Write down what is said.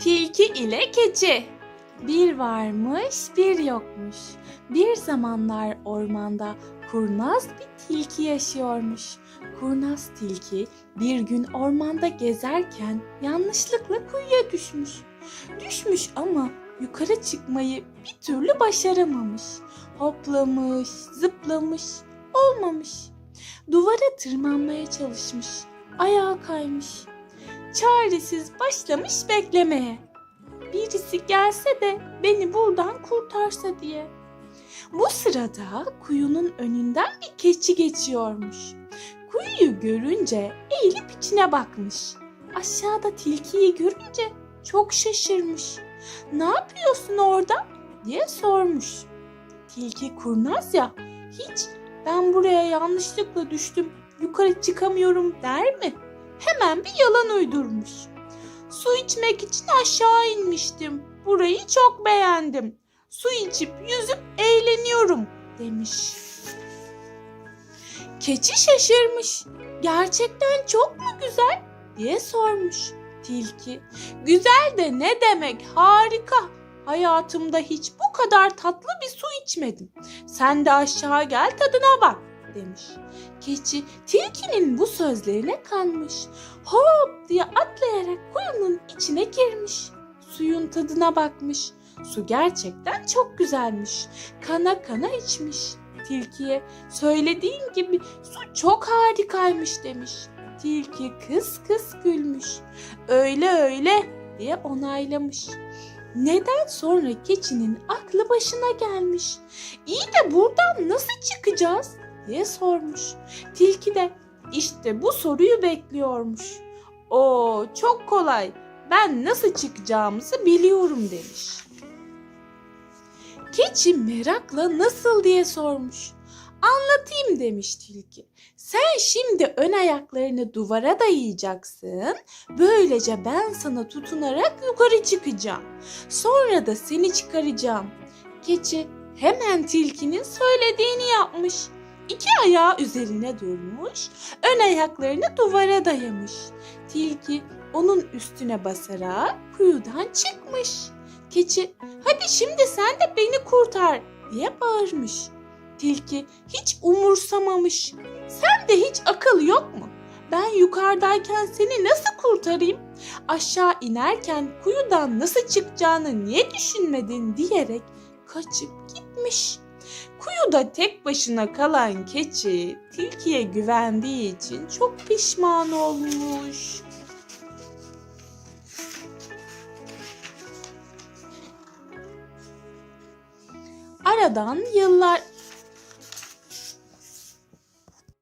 Tilki ile keçi. Bir varmış, bir yokmuş. Bir zamanlar ormanda kurnaz bir tilki yaşıyormuş. Kurnaz tilki bir gün ormanda gezerken yanlışlıkla kuyuya düşmüş. Düşmüş ama yukarı çıkmayı bir türlü başaramamış. Hoplamış, zıplamış, olmamış. Duvara tırmanmaya çalışmış. Ayağa kaymış. Çaresiz başlamış beklemeye. Birisi gelse de beni buradan kurtarsa diye. Bu sırada kuyunun önünden bir keçi geçiyormuş. Kuyuyu görünce eğilip içine bakmış. Aşağıda tilkiyi görünce çok şaşırmış. Ne yapıyorsun orada? diye sormuş. Tilki kurnaz ya hiç ben buraya yanlışlıkla düştüm yukarı çıkamıyorum der mi? Hemen bir yalan uydurmuş. Su içmek için aşağı inmiştim. Burayı çok beğendim. Su içip yüzüp eğleniyorum demiş. Keçi şaşırmış. Gerçekten çok mu güzel diye sormuş. Tilki, güzel de ne demek harika. Hayatımda hiç bu kadar tatlı bir su içmedim. Sen de aşağı gel tadına bak demiş. Keçi tilkinin bu sözlerine kanmış. Hop diye atlayarak kuyunun içine girmiş. Suyun tadına bakmış. Su gerçekten çok güzelmiş. Kana kana içmiş. Tilkiye söylediğin gibi su çok harikaymış demiş. Tilki kıs kıs gülmüş. Öyle öyle diye onaylamış. Neden sonra keçinin aklı başına gelmiş. İyi de buradan nasıl çıkacağız diye sormuş. Tilki de işte bu soruyu bekliyormuş. O çok kolay. Ben nasıl çıkacağımızı biliyorum demiş. Keçi merakla nasıl diye sormuş. Anlatayım demiş tilki. Sen şimdi ön ayaklarını duvara dayayacaksın. Böylece ben sana tutunarak yukarı çıkacağım. Sonra da seni çıkaracağım. Keçi hemen tilkinin söylediğini yapmış. İki ayağı üzerine durmuş, ön ayaklarını duvara dayamış. Tilki onun üstüne basarak kuyudan çıkmış. Keçi, hadi şimdi sen de beni kurtar diye bağırmış. Tilki hiç umursamamış. Sen de hiç akıl yok mu? Ben yukarıdayken seni nasıl kurtarayım? Aşağı inerken kuyudan nasıl çıkacağını niye düşünmedin diyerek kaçıp gitmiş. Kuyuda tek başına kalan keçi tilkiye güvendiği için çok pişman olmuş. Aradan yıllar